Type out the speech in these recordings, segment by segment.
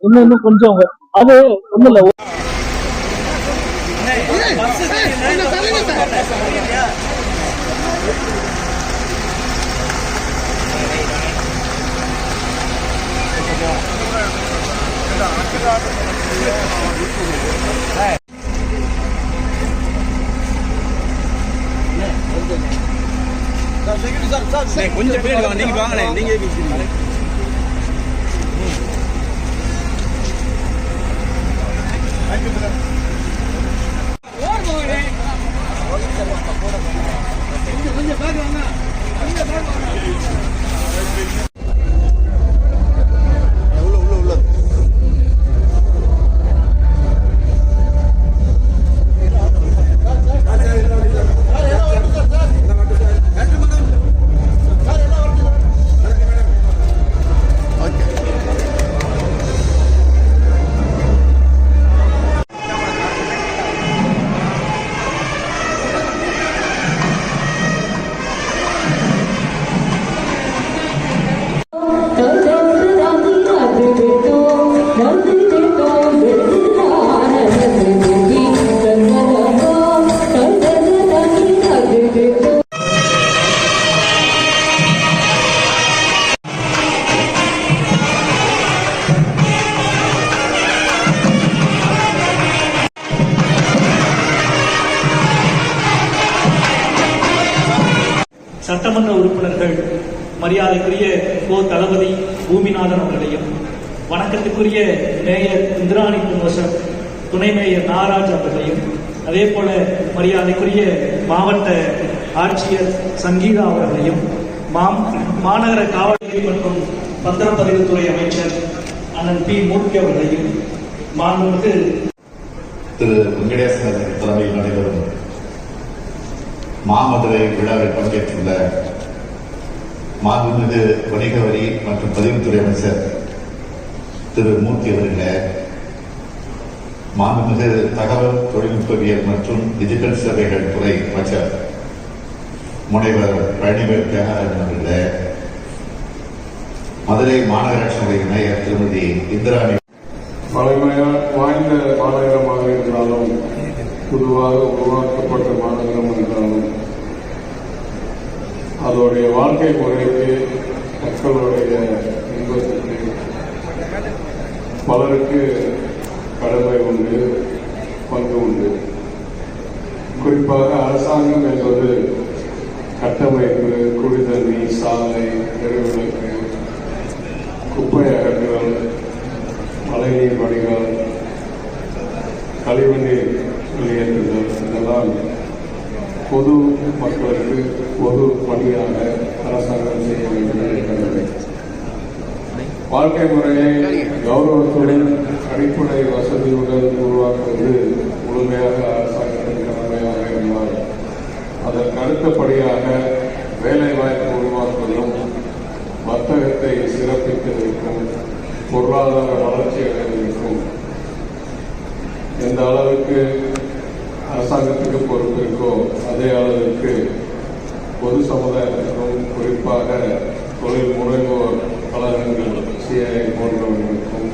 இன்னும் இன்னும் கொஞ்சம் அது ஒண்ணும் இல்ல கொஞ்சம் பின்னாடி வாங்க நீங்க வாங்கண்ணே நீங்க சட்டமன்ற உறுப்பினர்கள் மரியாதைக்குரிய கோ தளபதி பூமிநாதன் அவர்களையும் வணக்கத்துக்குரிய மேயர் இந்திராணி குன்வசம் துணை மேயர் நாராஜ் அவர்களையும் அதே போல மரியாதைக்குரிய மாவட்ட ஆட்சியர் சங்கீதா அவர்களையும் மாம் மாநகர காவல்துறை மற்றும் பத்திரப்பதிவுத்துறை அமைச்சர் அண்ணன் பி. மூர்த்தி அவர்களையும் மாண்புமிகு திரு வெங்கடேசன் தலைமையில் நடைபெறும் மாமதுரை விழாவில் பங்கேற்றுள்ள மாண்புமிகு வணிக வரி மற்றும் பதிவுத்துறை அமைச்சர் திரு மூர்த்தி அவர்களே மாண்புமிகு தகவல் தொழில்நுட்பவியல் மற்றும் டிஜிட்டல் சேவைகள் துறை அமைச்சர் முனைவர் பழனிவேல் தியாகராஜன் அவர்களே மதுரை மாநகராட்சியுடைய மேயர் திருமதி இந்திராணி. பழமையா வாய்ந்த மாநகரமாக இருந்தாலும் குழுவாக உருவாக்கப்பட்ட மாநிலம் என்றாலும் அதோடைய வாழ்க்கை முறைக்கு மக்களுடைய இன்பத்திற்கு பலருக்கு கடமை உண்டு பங்கு உண்டு. குறிப்பாக அரசாங்கம் என்பது கட்டமைப்பு குடிதண்ணி சாலை தெருவிளக்கு குப்பை அகற்றுதல் மழைநீர் வடிகால் கழிவுநீர் விளையாட்டுகள் இதெல்லாம் பொது மக்களுக்கு பொது பணியாக அரசாங்கம் செய்ய வேண்டும் கடமை வாழ்க்கை முறையை கௌரவத்துடன் அடிப்படை வசதியுடன் உருவாக்குவது முழுமையாக அரசாங்கத்தின் கடமையாக இருந்தால் அதற்கு அடுத்தபடியாக வேலை வாய்ப்பு உருவாக்குவதும் வர்த்தகத்தை சிறப்பிப்பதற்கும் பொருளாதார வளர்ச்சி அடைவதற்கும் எந்த அளவுக்கு அரசாங்கத்துக்கு பொறுப்பு இருக்கோ அதே அளவிற்கு பொது சமுதாயத்திற்கும் குறிப்பாக தொழில் முனைவோர் கழகங்கள் சிஐ போன்றவர்களுக்கும்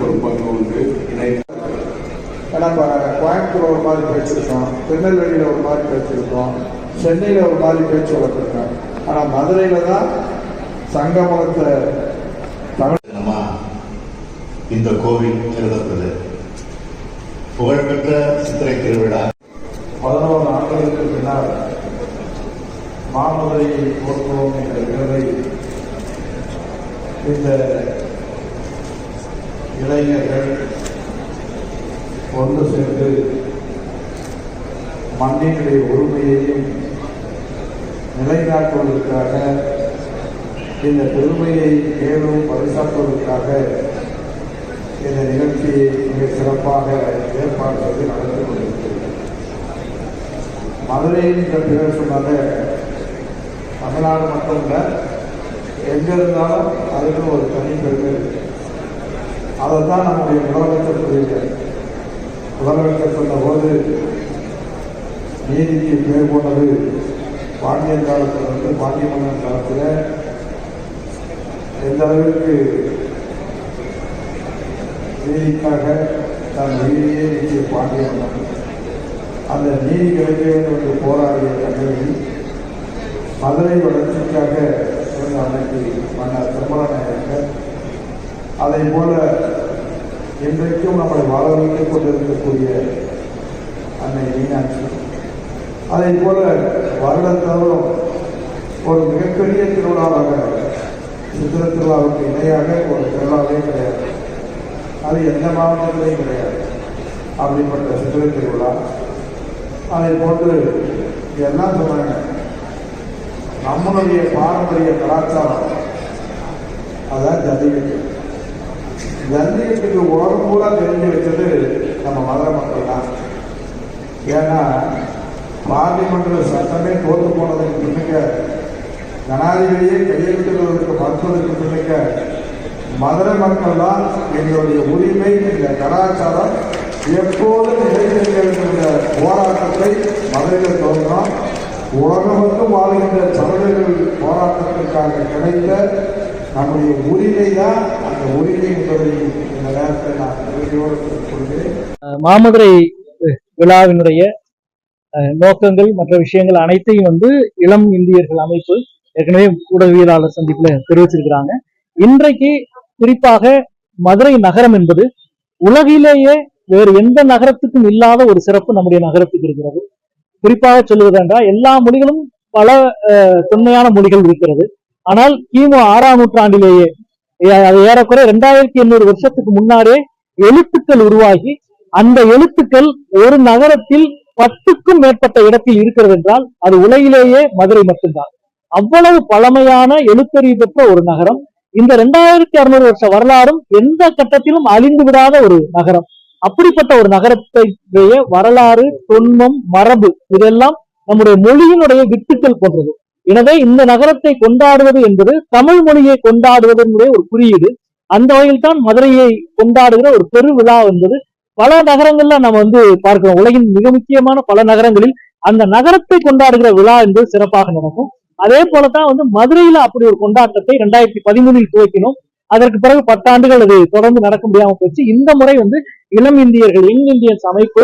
ஒரு பங்கு உண்டு. இணை ஏன்னா இப்போ கோயம்புத்தூர் ஒரு மாதிரி பேசியிருக்கோம் திருநெல்வேலியில் ஒரு மாதிரி பேசியிருக்கோம் சென்னையில் ஒரு மாதிரி பேச்சு வளர்த்துருக்கோம் ஆனால் மதுரையில் தான் சங்கமத்தை தமிழ் இந்த கோவில் எழுதப்படுது புகழ்பெற்ற சித்திரை திருவிழா. பதினோரு ஆண்டுகளுக்கு பின்னால் மாமதுரையை போற்றுவோம் என்ற விருதை இந்த இளைஞர்கள் ஒன்று சேர்ந்து மண்ணினுடைய உரிமையையும் நிலைநாட்டுவதற்காக இந்த பெருமையை மேலும் பரிசாற்றுவதற்காக இந்த நிகழ்ச்சியை மிக சிறப்பாக ஏற்பாடு செய்து நடந்து கொண்டிருக்கிறது. மதுரையின் இந்த பேர் தமிழ்நாடு மட்டும் இல்லை எங்கே இருந்தாலும் அதுக்கு ஒரு தனி பெருமை இருக்கு. நம்முடைய முதலமைச்சர் சொல்லியிருக்கார். முதலமைச்சர் சொன்னபோது நீதிக்கு பேர் போனது பாண்டியன் காலத்தில் வந்து பாண்டிய மன்னன் காலத்தில் எந்த அளவிற்கு நீதிக்காக தன் உயிரையே நீக்கிய பாண்டியன் அந்த நீதி கிடைக்க வேண்டும் என்று போராடிய கண்ணகி மதுரை வளர்ச்சிக்காக இருந்த அன்னைக்கு மன்னர் திருமலநாயக்கர் அதை போல இன்றைக்கும் நம்மை வாழ வைத்துக் கொண்டிருக்கக்கூடிய அன்னை மீனாட்சி. அதை போல வருடத்தோறும் ஒரு மிகப்பெரிய திருவிழாவாக சித்திர திருவிழாவுக்கு இணையாக ஒரு திருவிழாவே கிடையாது. அது எந்த மாவட்டத்திலையும் கிடையாது. அப்படிப்பட்ட சித்திரை திருவிழா. அதை போட்டு எல்லாம் சொல்கிறாங்க நம்மளுடைய பாரம்பரிய கலாச்சாரம். அதான் ஜல்லிக்கட்டு. ஜல்லிக்கட்டுக்கு உலகம் பூரா தெரிஞ்சு வச்சது நம்ம மதுரை மக்கள் தான். ஏன்னா பார்லிமெண்ட் சட்டமே தோற்று போனதுக்கு பின்னுக்க ஜனாதிபதியே கையெழுத்துவதற்கு மறுப்பதற்கு பின்னுக்க மதுரை மக்கள் தான் எங்களுடைய உரிமை இந்த கலாச்சாரம் எப்போதும் நிலைத்திருக்கின்ற போராட்டத்தை மதுரையில் தோன்றும் உலகமெங்கும் வாழ்கின்ற சமூகங்கள் போராட்டத்திற்காக கிடைத்த நம்முடைய உரிமை தான் அந்த உரிமை என்பதை இந்த நேரத்தில் நான் உறுதியோடு கொள்கிறேன் மாமதுரை விழாவினுடைய நோக்கங்கள் மற்ற விஷயங்கள் அனைத்தையும் வந்து இளம் இந்தியர்கள் அமைப்பு ஏற்கனவே ஊடகவியலாளர் சந்திப்புல தெரிவிச்சிருக்கிறாங்க. இன்றைக்கு குறிப்பாக மதுரை நகரம் என்பது உலகிலேயே வேறு எந்த நகரத்துக்கும் இல்லாத ஒரு சிறப்பு நம்முடைய நகரத்துக்கு இருக்கிறது. குறிப்பாக சொல்லுவதென்றால் எல்லா மொழிகளும் பல தொன்மையான மொழிகள் இருக்கிறது. ஆனால் கிமு ஆறாம் நூற்றாண்டிலேயே அது ஏறக்குறைய ரெண்டாயிரத்தி எண்ணூறு வருஷத்துக்கு முன்னாடியே எழுத்துக்கள் உருவாகி அந்த எழுத்துக்கள் ஒரு நகரத்தில் பத்துக்கும் மேற்பட்ட இடத்தில் இருக்கிறது என்றால் அது உலகிலேயே மதுரை மட்டும்தான். அவ்வளவு பழமையான எழுத்தறிவு பெற்ற ஒரு நகரம். இந்த ரெண்டாயிரத்தி அறுநூறு வருஷ வரலாறும் எந்த கட்டத்திலும் அழிந்து விடாத ஒரு நகரம். அப்படிப்பட்ட ஒரு நகரத்தைய வரலாறு தொன்மம் மரபு இதெல்லாம் நம்முடைய மொழியினுடைய வித்துக்கள் போன்றது. எனவே இந்த நகரத்தை கொண்டாடுவது என்பது தமிழ் மொழியை கொண்டாடுவதனுடைய ஒரு குறியீடு. அந்த வகையில் தான் மதுரையை கொண்டாடுகிற ஒரு பெரு விழா என்பது பல நகரங்கள்ல நம்ம வந்து பார்க்கிறோம். உலகின் மிக முக்கியமான பல நகரங்களில் அந்த நகரத்தை கொண்டாடுகிற விழா என்பது சிறப்பாக நடக்கும். அதே போலதான் வந்து மதுரையில அப்படி ஒரு கொண்டாட்டத்தை ரெண்டாயிரத்தி பதிமூணில் துவக்கினோம். அதற்கு பிறகு பத்தாண்டுகள் அது தொடர்ந்து நடக்க முடியாம போச்சு. இந்த முறை வந்து இளம் இந்தியர்கள் யங் இந்தியன்ஸ் அமைப்பு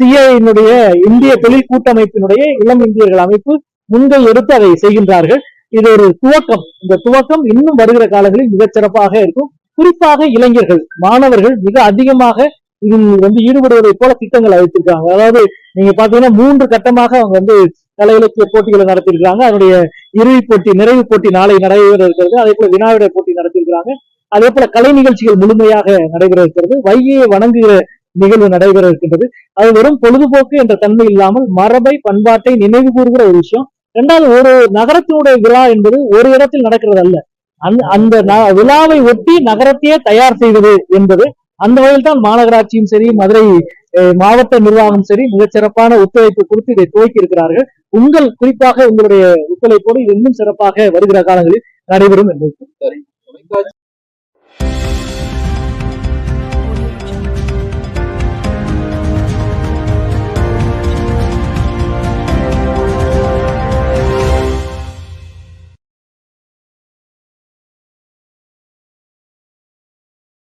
சிஐனுடைய இந்திய தொழில் கூட்டமைப்பினுடைய இளம் இந்தியர்கள் அமைப்பு முன்கை எடுத்து அதை செய்கின்றார்கள். இது ஒரு துவக்கம். இந்த துவக்கம் இன்னும் வருகிற காலங்களில் மிகச் சிறப்பாக இருக்கும். குறிப்பாக இளைஞர்கள் மாணவர்கள் மிக அதிகமாக இதில் வந்து ஈடுபடுவதை போல திட்டங்களை வைத்திருக்காங்க அதாவது நீங்க பாத்தீங்கன்னா மூன்று கட்டமாக அவங்க வந்து கலை இலக்கிய போட்டிகளை நடத்தியிருக்காங்க அதனுடைய இறுதி போட்டி நிறைவு போட்டி நாளை நடைபெற இருக்கிறது அதே போல வினாவிட போட்டி நடத்தியிருக்கிறாங்க. அதே போல கலை நிகழ்ச்சிகள் முழுமையாக நடைபெற இருக்கிறது வைகையை வணங்குகிற நிகழ்வு நடைபெற இருக்கின்றது அது வெறும் பொழுதுபோக்கு என்ற தன்மை இல்லாமல் மரபை பண்பாட்டை நினைவு கூறுகிற ஒரு விஷயம். இரண்டாவது ஒரு நகரத்தினுடைய விழா என்பது ஒரு இடத்தில் நடக்கிறது அல்ல. அந்த அந்த ந- விழாவை ஒட்டி நகரத்தையே தயார் செய்வது என்பது அந்த வகையில் தான் மாநகராட்சியும் சரி மதுரை மாவட்ட நிர்வாகம் சரி மிகச்சிறப்பான ஒத்துழைப்பு கொடுத்து இதை துவக்கி இருக்கிறார்கள். உங்கள் குறிப்பாக உங்களுடைய ஒத்துழைப்போடு இது இன்னும் சிறப்பாக வருகிற காலங்களில் நடைபெறும் என்பது